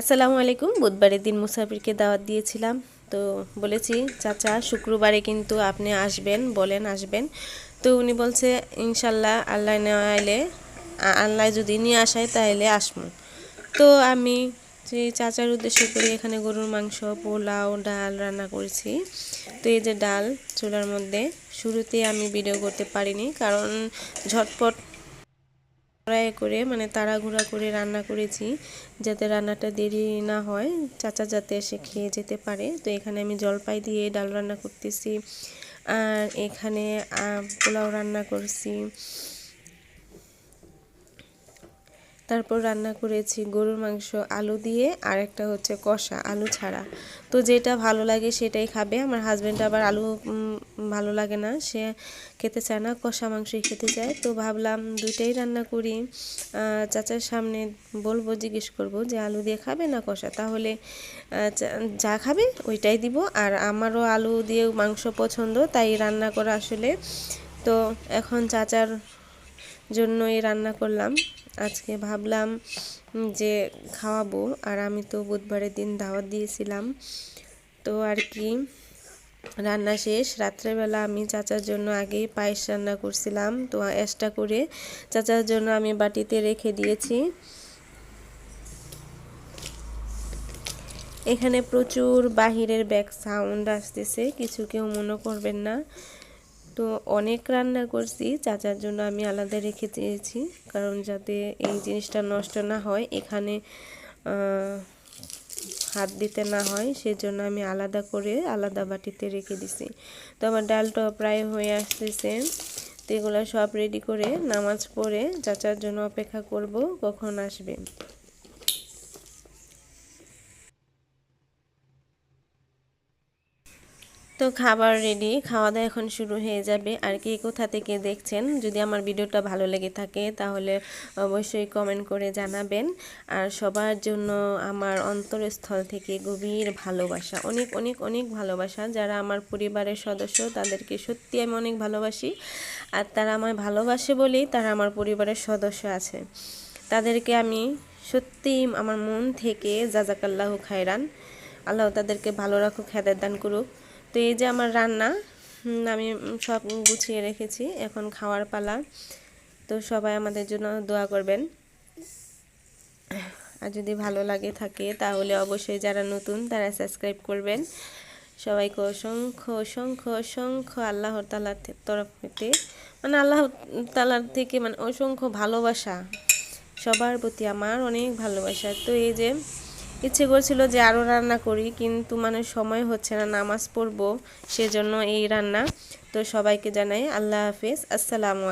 আসসালামু আলাইকুম। বুধবারের দিন মুসাফিরকে দাওয়াত দিয়েছিলাম। তো বলেছি, চাচা, শুক্রবারে কিন্তু আপনি আসবেন। বলেন, আসবেন। তো উনি বলছে, ইনশাল্লাহ, আল্লাহ নেওয়া এলে আল্লাহ যদি নিয়ে আসায় তাহলে আসব তো আমি যে চাচার উদ্দেশ্য করে এখানে গরুর মাংস, পোলাও, ডাল রান্না করেছি। তো এই যে ডাল, চুলার মধ্যে শুরুতে আমি ভিডিও করতে পারিনি। কারণ ঝটপট কড়াইয়ে করে মানে তাড়াহুড়া করে রান্না করেছি, যাতে রান্নাটা দেরি না হয়। চাচা যাতে এসে খেয়ে যেতে পারে। তো এখানে আমি জলপাই দিয়ে ডাল রান্না করতেছি। আর এখানে পোলাও রান্না করছি। তারপর রান্না করেছি গরুর মাংস, আলু দিয়ে, আর একটা হচ্ছে কষা, আলু ছাড়া। তো যেটা ভালো লাগে সেটাই খাবে। আমার হাজব্যান্ড আবার আলু ভালো লাগে না। সে খেতে চায় না, কষা মাংসই খেতে চায়। তো ভাবলাম দুইটাই রান্না করি। চাচার সামনে বলব, জিজ্ঞেস করব যে আলু দিয়ে খাবে না কষা? তাহলে যা খাবে ওইটাই দিব। আর আমারও আলু দিয়ে মাংস পছন্দ, তাই রান্না করা আসলে। তো এখন চাচার জন্যই রান্না করলাম। আজকে ভাবলাম যে খাওয়াবো। আর আমি তো বুধবারের দিন দাওয়াত দিয়েছিলাম। তো আর কি, রান্না শেষ। রাত্রেবেলা আমি চাচার জন্য আগেই পায়েস রান্না করছিলাম। তো এক্সট্রা করে চাচার জন্য আমি বাটিতে রেখে দিয়েছি। এখানে প্রচুর বাহিরের ব্যাক সাউন্ড আসতেছে। কিছু কেউ মনে করবেন না। তো অনেক রান্না করছি, চাচার জন্য আমি আলাদা রেখে দিয়েছি, কারণ যাতে এই জিনিসটা নষ্ট না হয়, এখানে হাত দিতে না হয়, সেজন্য আমি আলাদা করে আলাদা বাটিতে রেখে দিছি। তো আমার ডালটা প্রায় হয়ে আসতেছে, তো এগুলো সব রেডি করে নামাজ পড়ে চাচার জন্য অপেক্ষা করব কখন আসবে। তো খাবার রেডি খাওয়া দাওয়া এখন শুরু হয়ে যাবে। আর কি কোথা থেকে দেখছেন? যদি আমার ভিডিওটা ভালো লেগে থাকে, তাহলে অবশ্যই কমেন্ট করে জানাবেন। আর সবার জন্য আমার অন্তরস্থল থেকে গভীর ভালোবাসা, অনেক অনেক অনেক ভালোবাসা। যারা আমার পরিবারের সদস্য, তাদেরকে সত্যি আমি অনেক ভালোবাসি। আর তারা আমায় ভালোবাসে বলেই তারা আমার পরিবারের সদস্য আছে। তাদেরকে আমি সত্যি আমার মন থেকে জাজাকাল্লাহ খায়রান। আল্লাহ তাদেরকে ভালো রাখুক খেদের দান করুক। তো এই যে আমার রান্না আমি সব গুছিয়ে রেখেছি, এখন খাওয়ার পালা। তো সবাই আমাদের জন্য দোয়া করবেন। আর যদি ভালো লাগে থাকে, তাহলে অবশ্যই যারা নতুন, তারা সাবস্ক্রাইব করবেন। সবাইকে অসংখ্য অসংখ্য অসংখ্য আল্লাহ তালার তরফ হতে মানে আল্লাহ তালার থেকে মানে অসংখ্য ভালোবাসা। সবার প্রতি আমার অনেক ভালোবাসা। তো এই যে ইচ্ছে করছিল যে আরও রান্না করি, কিন্তু মানে সময় হচ্ছে না, নামাজ পড়ব, সেজন্য এই রান্না। তো সবাইকে জানাই আল্লাহ হাফিজ, আসসালামু